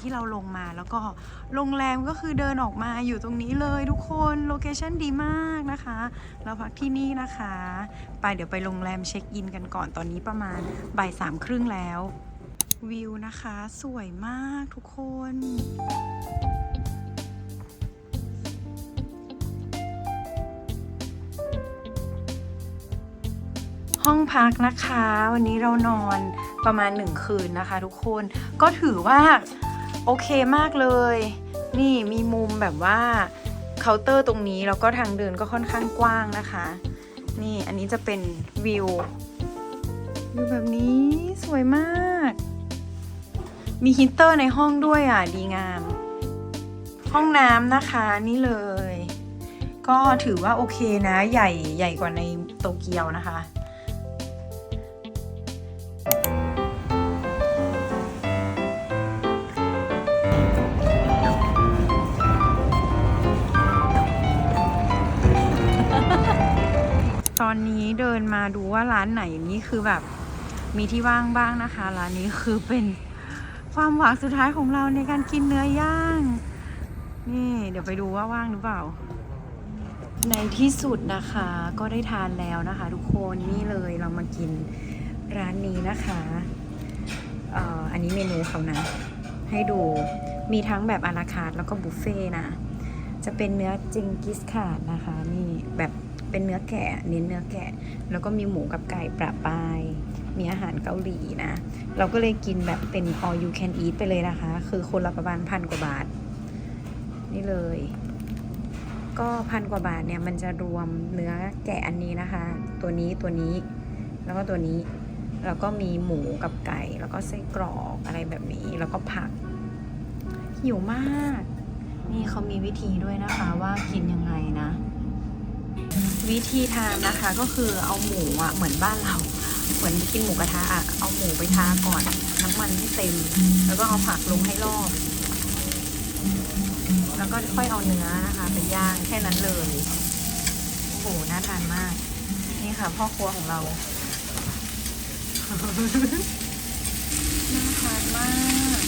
ที่เราลงมา แล้วก็โรงแรมก็คือเดินออกมาอยู่ตรงนี้เลยทุกคนโลเคชั่นดีมากนะคะ เราพักที่นี่นะคะ ไปเดี๋ยวไปโรงแรมเช็คอินกันก่อนตอนนี้ประมาณบ่ายสามครึ่งแล้ววิวนะคะ สวยมากทุกคนห้องพักนะคะ วันนี้เรานอนประมาณหนึ่งคืนนะคะ ทุกคนก็ถือว่า โอเคมากเลย นี่มีมุมแบบว่าเคาน์เตอร์ตรงนี้แล้วก็ทางเดินก็ค่อนข้างกว้างนะคะ นี่อันนี้จะเป็นวิววิวแบบนี้สวยมาก มีฮีตเตอร์ในห้องด้วยอะดีงาม ห้องน้ำนะคะนี่เลย ก็ถือว่าโอเคนะใหญ่ใหญ่กว่าในโตเกียวนะคะ ตอนนี้เดินมาดูว่าร้านไหนนี่คือแบบมีที่ว่างบ้างนะคะ ร้านนี้คือเป็นความหวังสุดท้ายของเราในการกินเนื้อย่าง นี่ เดี๋ยวไปดูว่าว่างหรือเปล่า ในที่สุดนะคะก็ได้ทานแล้วนะคะ ทุกคนนี่เลยเรามากินร้านนี้นะคะอ,อ,อันนี้เมนูเขานะ ให้ดูมีทั้งแบบอาราคาร์แล้วก็บุฟเฟ่นะ จะเป็นเนื้อจิงกิสขาดนะคะ นี่แบบ เป็นเนื้อแกะเน้นเนื้อแกะ แล้วก็มีหมูกับไก่ประปาย มีอาหารเกาหลีนะ เราก็เลยกินแบบเป็น all you can eat ไปเลยนะคะ คือคนละประมาณพันกว่าบาท นี่เลย ก็พันกว่าบาทเนี่ย มันจะรวมเนื้อแกะอันนี้นะคะ ตัวนี้ตัวนี้ แล้วก็ตัวนี้ แล้วก็มีหมูกับไก่ แล้วก็ไส้กรอกอะไรแบบนี้ แล้วก็ผัก หิวมาก นี่เขามีวิธีด้วยนะคะว่ากินยังไงนะ วิธีทานนะคะก็คือเอาหมูอะเหมือนบ้านเราเหมือนกินหมูกระทะอะเอาหมูไปทาก่อนน้ำมันให้เต็ม แล้วก็เอาผักลงให้รอบ แล้วก็ค่อยเอาเนื้อนะคะไปย่างแค่นั้นเลยโอ้โหน่าทานมาก นี่ค่ะ พ่อครัวของเราน่าทานมาก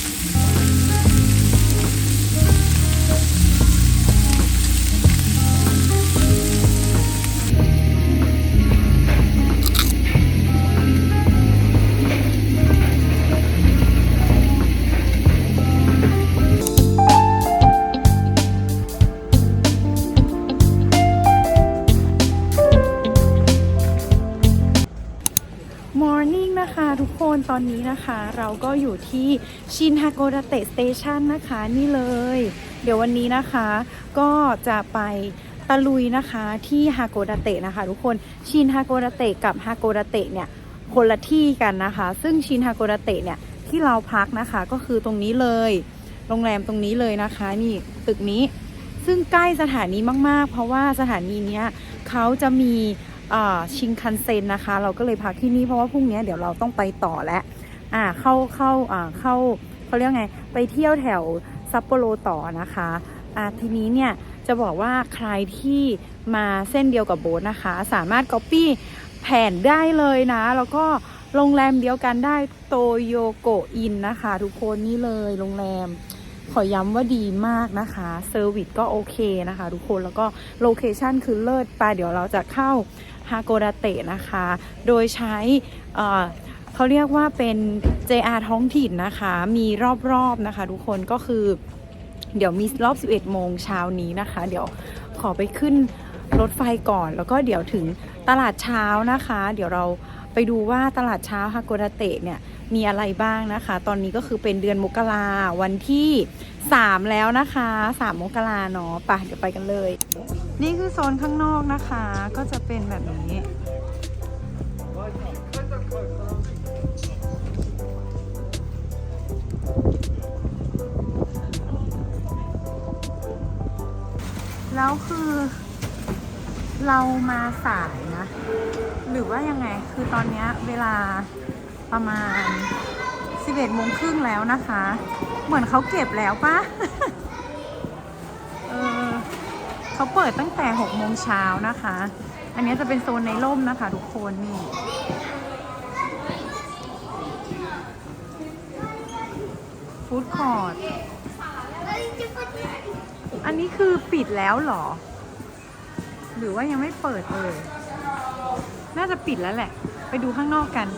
ตอนนี้นะคะ เราก็อยู่ที่ชินฮาโกดาเตะสเตชันนะคะนี่เลย เดี๋ยววันนี้นะคะ ก็จะไปตะลุยนะคะที่ฮาโกดาเตะนะคะ ทุกคนชินฮาโกดาเตะกับฮาโกดาเตะเนี่ยคนละที่กันนะคะ ซึ่งชินฮาโกดาเตะเนี่ยที่เราพักนะคะก็คือตรงนี้เลย โรงแรมตรงนี้เลยนะคะ นี่ตึกนี้ซึ่งใกล้สถานีมาก ๆ เพราะว่าสถานีเนี้ยเขาจะมี ชิงคันเซ็นนะคะ เราก็เลยพักที่นี่เพราะว่าพรุ่งนี้เดี๋ยวเราต้องไปต่อแล้วอ่าเข้าเข้าอ่าเข้าเขาเรียกไงไปเที่ยวแถวซัปโปโรต่อนะคะอ่าทีนี้เนี่ยจะบอกว่าใครที่มาเส้นเดียวกับโบ๊ทนะคะ สามารถก๊อปปี้แผนได้เลยนะ แล้วก็โรงแรมเดียวกันได้โตโยโกอินนะคะ ทุกคนนี่เลยโรงแรมขอย้ำว่าดีมากนะคะเซอร์วิสก็โอเคนะคะ ทุกคนแล้วก็โลเคชันคือเลิศไปเดี๋ยวเราจะเข้า ฮาโกดาเตะนะคะ โดยใช้เเขาเรียกว่าเป็น JR ท้องถิ่นนะคะ มีรอบๆนะคะทุกคนก็คือ เดี๋ยวมีรอบ 11 โมงเช้านี้นะคะ เดี๋ยวขอไปขึ้นรถไฟก่อน แล้วก็เดี๋ยวถึงตลาดเช้านะคะ เดี๋ยวเราไปดูว่าตลาดเช้าฮาโกดาเตะเนี่ยมีอะไรบ้างนะคะ ตอนนี้ก็คือเป็นเดือนมกราวันที่ 3แล้วนะคะ3มมกราเนาะไปเดี๋ยวไปกันเลย นี่คือโซนข้างนอกนะคะ ก็จะเป็นแบบนี้แล้วคือเรามาสายนะ หรือว่ายังไงคือตอนนี้เวลาประมาณ 11โมงครึ่งแล้วนะคะ เหมือนเขาเก็บแล้วปะเออเขาเปิดตั้งแต่6โมงเช้านะคะ อันนี้จะเป็นโซนในร่มนะคะ ทุกคนนี่ฟู้ดคอร์ทอันนี้คือปิดแล้วหรอ หรือว่ายังไม่เปิดเลย น่าจะปิดแล้วแหละ ไปดูข้างนอกกัน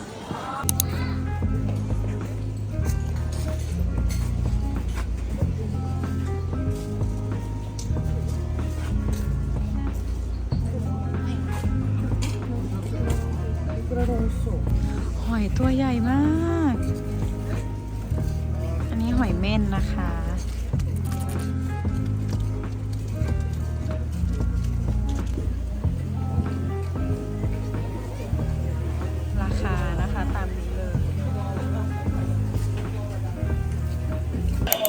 ตัวใหญ่มาก อันนี้หอยเม่นนะคะ ราคานะคะตามนี้เลย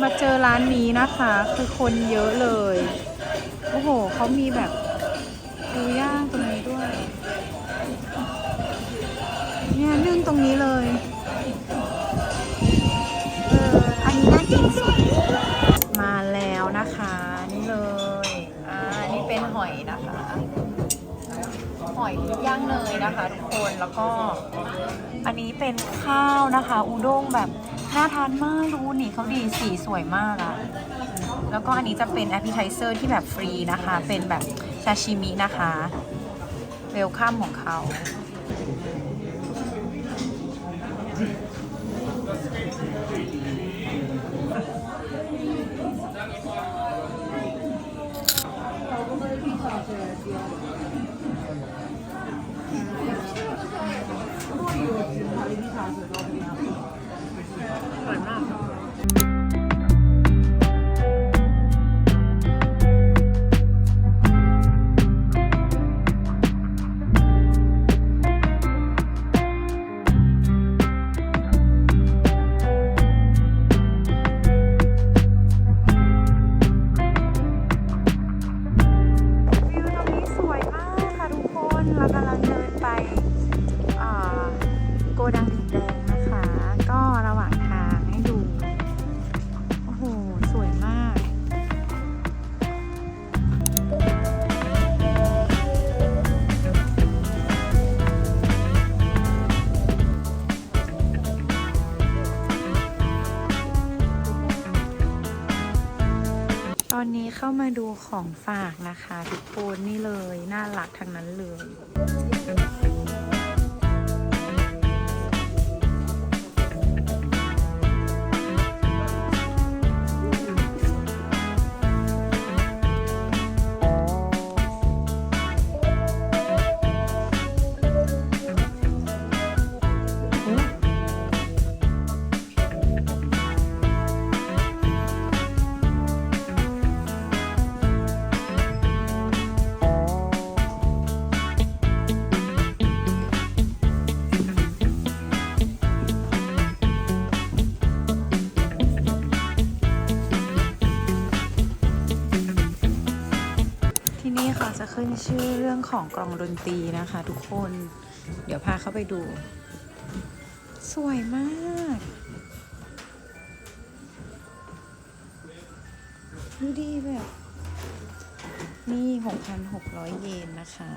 มาเจอร้านนี้นะคะ คือคนเยอะเลย โอ้โหเขามีแบบ งตรงนี้เลย เออ อันนี้น่ากินสุด มาแล้วนะคะ นี่เลย อ่า นี่เป็นหอยนะคะ หอยย่างเนยนะคะทุกคน แล้วก็ อันนี้เป็นข้าวนะคะ อุด้งแบบน่าทานมากดูนี่เขาดีสีสวยมากอะแล้วก็อันนี้จะเป็นแอปเปิลไทเซอร์ที่แบบฟรีนะคะ เป็นแบบซาชิมินะคะ เวลคัมของเขา เข้ามาดูของฝากนะคะ ทุกคนนี่เลย น่ารักทั้งนั้นเลย ของกลองดนตรีนะคะทุกคน เดี๋ยวพาเข้าไปดู สวยมาก ดูดีแบบ นี่ 6,600 เยนนะคะ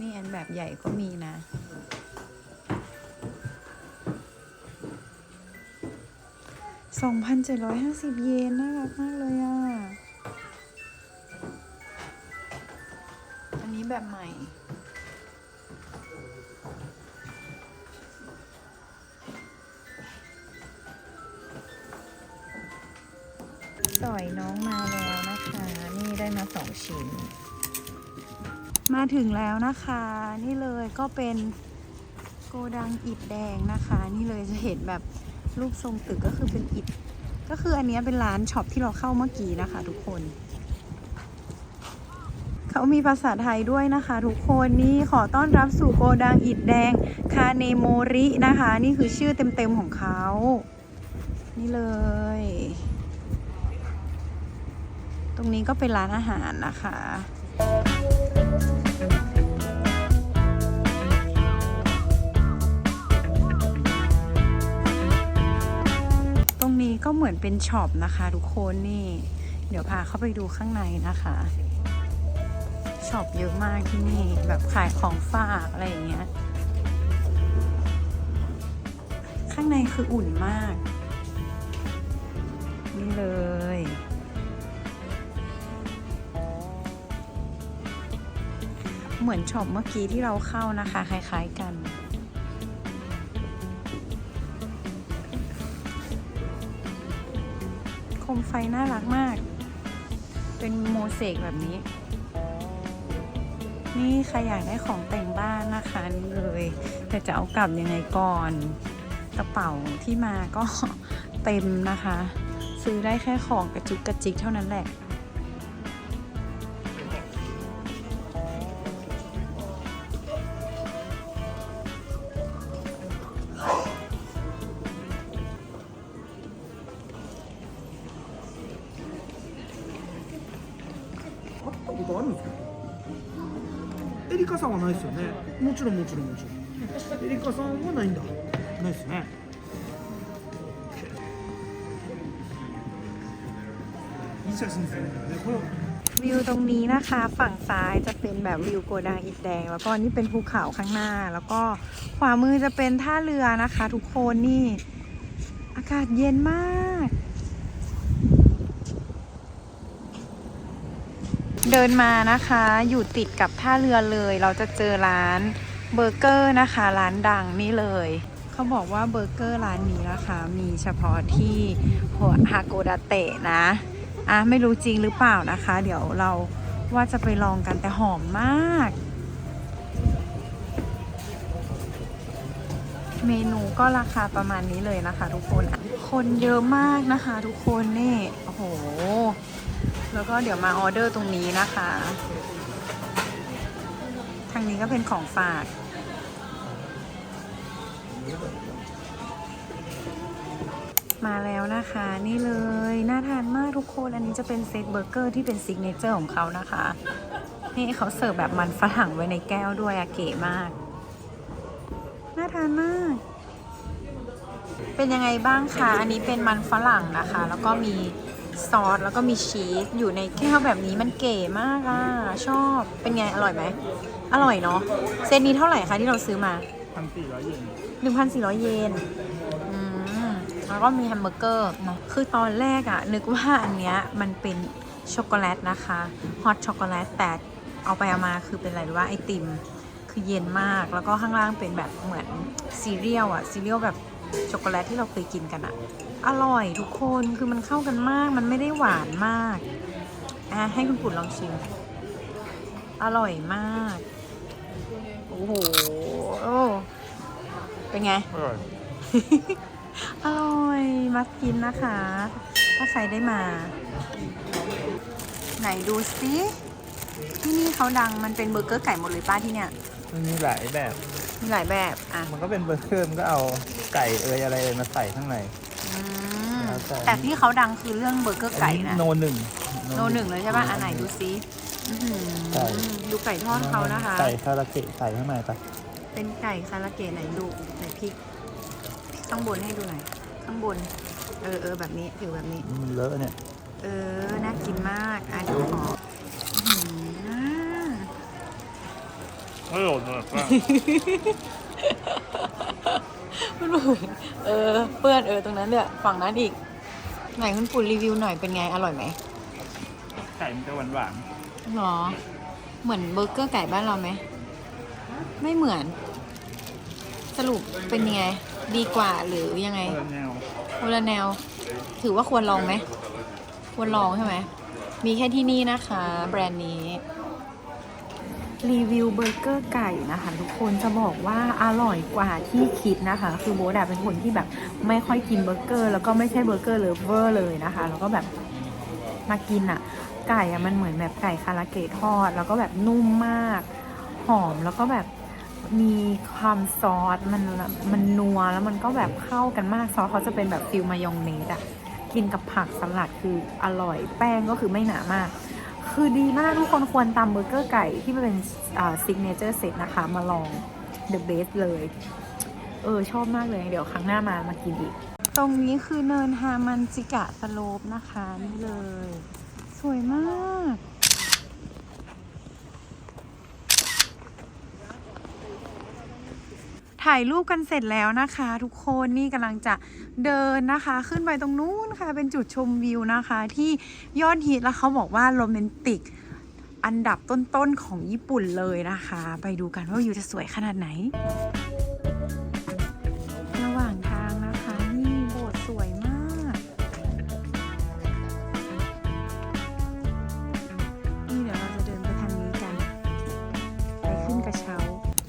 นี่อันแบบใหญ่ก็มีนะ 2,750 เยน น่ารักมากเลยอะ อันนี้แบบใหม่ สอยน้องมาแล้วนะคะ นี่ได้มาสองชิ้น มาถึงแล้วนะคะ นี่เลยก็เป็นโกดังอิฐแดงนะคะ นี่เลยจะเห็นแบบ รูปทรงตึกก็คือเป็นอิฐก็คืออันนี้เป็นร้านช็อปที่เราเข้าเมื่อกี้นะคะ ทุกคน เขามีภาษาไทยด้วยนะคะ ทุกคนนี่ขอต้อนรับสู่โกดังอิฐแดงคาเนโมรินะคะ นี่คือชื่อเต็มๆของเขา นี่เลย ตรงนี้ก็เป็นร้านอาหารนะคะ ตรงนี้ก็เหมือนเป็นช็อปนะคะทุกคนนี่ เดี๋ยวพาเข้าไปดูข้างในนะคะช็อปเยอะมากที่นี่แบบขายของฝากอะไรอย่างเงี้ย ข้างในคืออุ่นมาก นี่เลยเหมือนช็อปเมื่อกี้ที่เราเข้านะคะ คล้าย ๆ กัน มไฟน่ารักมาก เป็นโมเสกแบบนี้ นี่ใครอยากได้ของแต่งบ้านนะคะนี่เลย แต่จะเอากลับยังไงก่อน กระเป๋าที่มาก็เต็มนะคะ ซื้อได้แค่ของกระจุกกระจิกเท่านั้นแหละ カさんはないですよねもちろんもちろんもちろんエリカさんはないんだないですねいい写真ですねこれ วิวตรงนี้นะคะ ฝั่งซ้ายจะเป็นแบบวิวโกดังอิฐแดง แล้วก็นี่เป็นภูเขาข้างหน้า แล้วก็ขวามือจะเป็นท่าเรือนะคะ ทุกคนนี่ อากาศเย็นมาก ก เดินมานะคะ อยู่ติดกับท่าเรือเลย เราจะเจอร้านเบอร์เกอร์นะคะ ร้านดังนี่เลย เขาบอกว่าเบอร์เกอร์ร้านนี้นะคะ มีเฉพาะที่หัวฮาโกดาเตะนะอะไม่รู้จริงหรือเปล่านะคะ เดี๋ยวเราว่าจะไปลองกันแต่หอมมาก เมนูก็ราคาประมาณนี้เลยนะคะ ทุกคน คนเยอะมากนะคะ ทุกคนนี่โอ้โห แล้วก็เดี๋ยวมาออเดอร์ตรงนี้นะคะ ทางนี้ก็เป็นของฝาก มาแล้วนะคะ นี่เลย น่าทานมากทุกคน อันนี้จะเป็นเซตเบอร์เกอร์ที่เป็นซิกเนเจอร์ของเขานะคะ นี่เขาเสิร์ฟแบบมันฝรั่งไว้ในแก้วด้วยอะเก๋มาก น่าทานมาก เป็นยังไงบ้างคะ อันนี้เป็นมันฝรั่งนะคะ แล้วก็มี ซอสแล้วก็มีชีสอยู่ในแก้วแบบนี้มันเก๋มากอะ ชอบเป็นไง อร่อยไหม อร่อยเนาะเซตนี้เท่าไหร่คะที่เราซื้อมา พันสี่ร้อยเยน1,400 เยนอืมแล้วก็มีแฮมเบอร์เกอร์เนอะคือตอนแรกอะนึกว่าอันเนี้ยมันเป็นช็อกโกแลตนะคะฮอตช็อกโกแลตแต่เอาไปเอามาคือเป็นอะไรรู้ว่าไอติม คือเย็นมากแล้วก็ข้างล่างเป็นแบบเหมือนซีเรียลอะซีเรียลแบบช็อกโกแลตที่เราเคยกินกันอะ อร่อยทุกคนคือมันเข้ากันมาก มันไม่ได้หวานมากอะให้คุณปุ่นลองชิม อร่อยมาก โอ้โหโอ้เป็นไง อร่อย อร่อยมากินนะคะ ถ้าใครได้มา ไหนดูสิที่นี่เขาดังมันเป็นเบอร์เกอร์ไก่หมดเลยป้าที่เนี่ย มันมีหลายแบบ มีหลายแบบ อะ มันก็เป็นเบอร์เกอร์มันก็เอาไก่เอยอะไรเอยมาใส่ข้างในอื มแล้วแต่ แต่ที่เขาดังคือเรื่องเบอร์เกอร์ไก่นะ โนหนึ่ง โนหนึ่งเลยใช่ป่ะ อันไหนดูซิอื้อหือไก่ ดูไก่ทอดเขานะคะ ไก่คาราเกะใส่ข้างในไปเป็นไก่คาราเกะไหนดูไหนพริกข้างบนให้ดูหน่อยข้างบน เออเออแบบนี้ถือแบบนี้ มันเลอะเนี่ยเออ น่ากินมากอะเดี๋ยวขออื้อหืออร่อยมาก มันเหมือนเออ เปื้อนเออตรงนั้นเนี่ยฝั่งนั้นอีก ไหนคุณปู่รีวิวหน่อยเป็นไง อร่อยไหมไก่มันจะหวานหวานหรอ เหมือนเบอร์เกอร์ไก่บ้านเราไหม ไม่เหมือน สรุปเป็นยังไง ดีกว่าหรือยังไงเออแนวคนละแนว ถือว่าควรลองไหม ควรลองใช่ไหม มีแค่ที่นี่นะคะ แบรนด์นี้ รีวิวเบอร์เกอร์ไก่นะคะ ทุกคนจะบอกว่าอร่อยกว่าที่คิดนะคะ คือโบ๊ทเป็นคนที่แบบไม่ค่อยกินเบอร์เกอร์ แล้วก็ไม่ใช่เบอร์เกอร์เลเวอร์เลยนะคะ แล้วก็แบบมากินอะไก่อะมันเหมือนแบบไก่คาราเกะทอด แล้วก็แบบนุ่มมาก หอมแล้วก็แบบมีความซอสมันมันนัวแล้วมันก็แบบเข้ากันมากซอสเขาจะเป็นแบบฟิลมายองเนสอะกินกับผักสลัดคืออร่อยแป้งก็คือไม่หนามาก คือดีมากทุกคนควรตำเบอร์เกอร์ไก่ที่มันเป็นซิกเนเจอร์เซตนะคะ มาลอง The Best เลย เออ ชอบมากเลย เดี๋ยวครั้งหน้ามามากินอีก ตรงนี้คือเนินฮามันจิกะสโลปนะคะ นี่เลย สวยมาก ถ่ายรูปกันเสร็จแล้วนะคะ ทุกคนนี่กำลังจะเดินนะคะ ขึ้นไปตรงนู้นค่ะ เป็นจุดชมวิวนะคะ ที่ยอดฮิตแล้วเขาบอกว่าโรแมนติกอันดับต้นๆของญี่ปุ่นเลยนะคะ ไปดูกันว่าวิวจะสวยขนาดไหน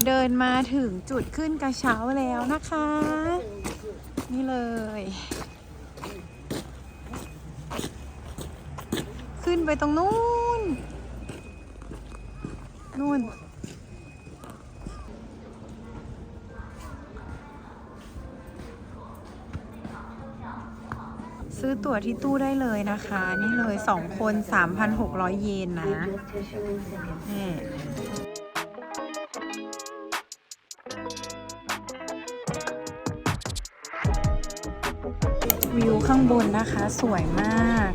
เดินมาถึงจุดขึ้นกระเช้าแล้วนะคะ นี่เลย ขึ้นไปตรงนู้น นู่น ซื้อตั๋วที่ตู้ได้เลยนะคะ นี่เลย2คน 3,600 เยนนะนี่ ข้างบนนะคะสวยมาก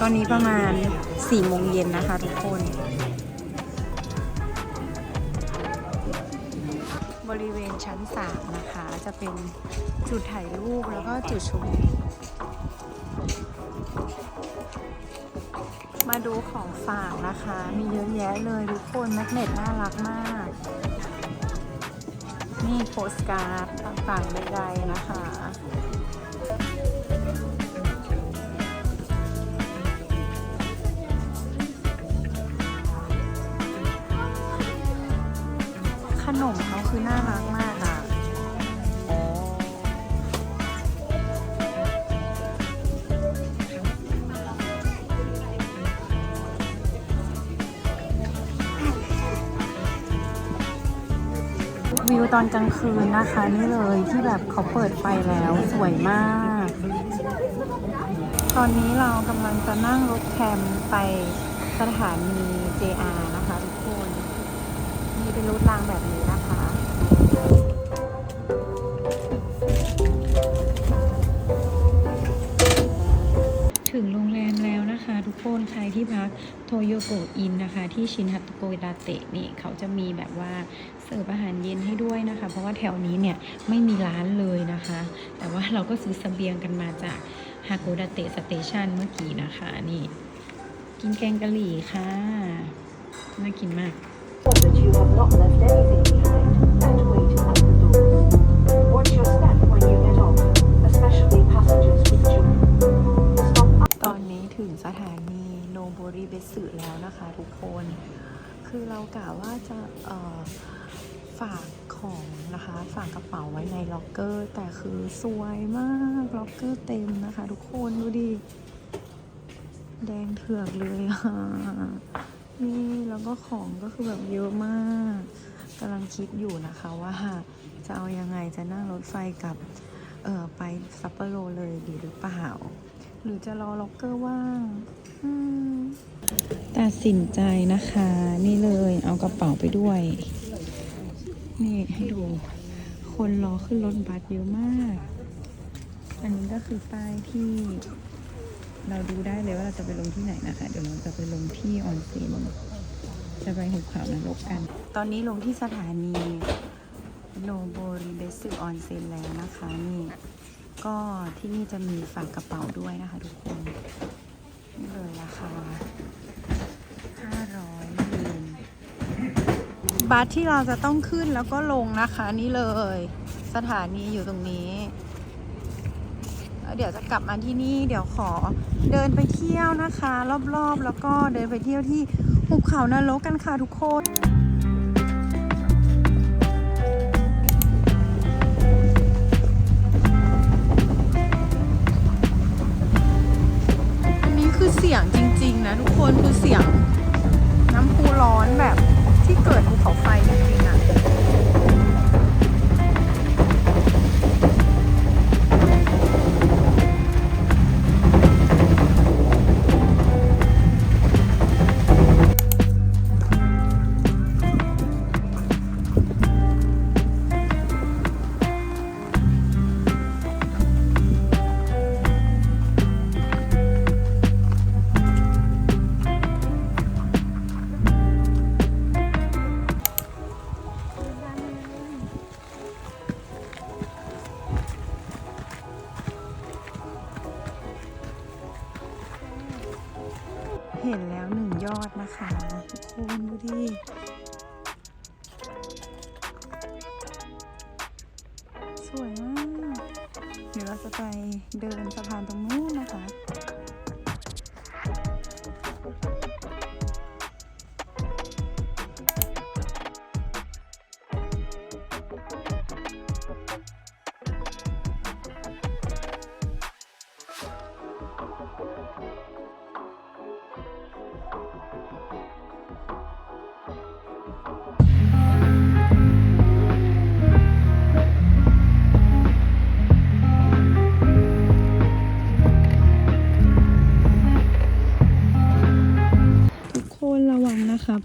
ตอนนี้ประมาณ4โมงเย็นนะคะทุกคน บริเวณชั้น3นะคะ จะเป็นจุดถ่ายรูปแล้วก็จุดชมวิวมาดูของฝากนะคะ มีเยอะแยะเลยทุกคนแมกเนตน่ารักมาก นี่โปสการ์ดต่างๆใดๆนะคะ วิวตอนกลางคืนนะคะนี่เลยที่แบบเขาเปิดไฟแล้วสวยมาก ตอนนี้เรากำลังจะนั่งรถแทรมไปสถานี JR นะคะทุกคนมีเป็นรูทรางแบบนี้นะคะถึงโรงแรมแล้วนะคะ ทุกคนใครที่พัก โทโยโกอินนะคะ ที่ชินฮัตโกยดาเตะนี่เขาจะมีแบบว่าเสิร์ฟอาหารเย็นให้ด้วยนะคะ เพราะว่าแถวนี้เนี่ยไม่มีร้านเลยนะคะ แต่ว่าเราก็ซื้อเสบียงกันมาจากฮาโกดาเตะสเตชันเมื่อกี้นะคะนี่ กินแกงกะหรี่ค่ะ น่ากินมาก that you have not left anything behind and wait at the door. Once your ริเบสึแล้วนะคะทุกคน คือเรากะว่าจะฝากของนะคะ ฝากกระเป๋าไว้ในล็อกเกอร์ แต่คือสวยมากล็อกเกอร์เต็มนะคะ ทุกคนดูดิ แดงเถือกเลยค่ะ นี่แล้วก็ของก็คือแบบเยอะมากกำลังคิดอยู่นะคะว่าจะเอายังไงจะนั่งรถไฟกับเออไปซัปโปโรเลยดีหรือเปล่า หรือจะรอล็อกเกอร์ว่างตัดสินใจนะคะ นี่เลยเอากระเป๋าไปด้วย นี่ให้ดู คนรอขึ้นรถบัสเยอะมาก อันนี้ก็คือป้ายที่เราดูได้เลยว่าเราจะไปลงที่ไหนนะคะ เดี๋ยวเราจะไปลงที่ออนเซ็นจะไปหุบเขานรกกัน ตอนนี้ลงที่สถานีโนโบริเบสึออนเซ็นแล้วนะคะนี่ ก็ที่นี่จะมีฝากกระเป๋าด้วยนะคะทุกคนนี่เลยราคา500เยนบัสที่เราจะต้องขึ้นแล้วก็ลงนะคะนี่เลย สถานีอยู่ตรงนี้เดี๋ยวจะกลับมาที่นี่เดี๋ยวขอเดินไปเที่ยวนะคะ รอบๆ แล้วก็เดินไปเที่ยวที่หุบเขานรกกันค่ะทุกคน สียงจริง ๆ นะทุกคนคือเสียงน้ำพุร้อนแบบที่เกิดภูเขาไฟจริงๆอะ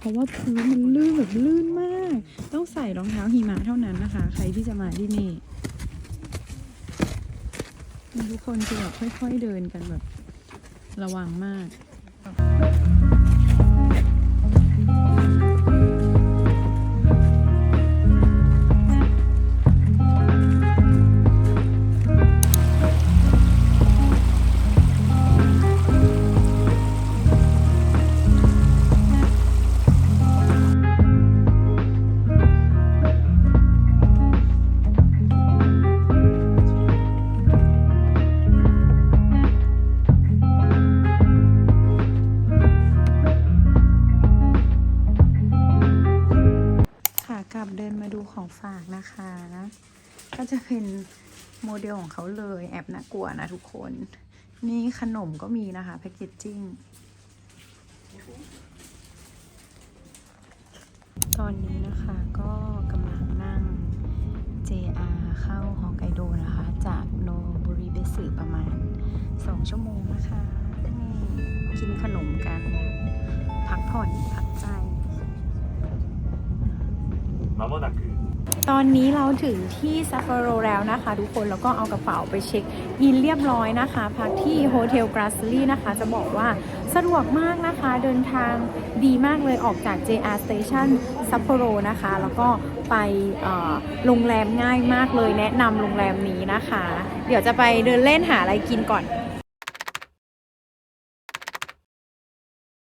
เพราะว่าพื้นมันลื่นแบบลื่นมาก ต้องใส่รองเท้าหิมะเท่านั้นนะคะ ใครที่จะมาที่นี่ทุกคนคือแบบค่อย ๆเดินกันแบบระวังมาก อบน่ากลัวนะทุกคน นี่ขนมก็มีนะคะแพคเกจจิ้ง ตอนนี้นะคะก็กำลังนั่ง JR เข้าฮอกไกโดนะคะ จากโนบุริเบสึประมาณ 2 ชั่วโมงนะคะนี่กินขนมกัน พักผ่อนพักใจ まもなく ตอนนี้เราถึงที่ซัปโปโรแล้วนะคะ ทุกคนแล้วก็เอากระเป๋าไปเช็คอินเรียบร้อยนะคะพักที่โฮเทลกราสลี่นะคะ จะบอกว่าสะดวกมากนะคะเดินทางดีมากเลยออกจาก JR Station ซัปโปโรนะคะ แล้วก็ไปโรงแรมง่ายมากเลยแนะนำโรงแรมนี้นะคะ เดี๋ยวจะไปเดินเล่นหาอะไรกินก่อน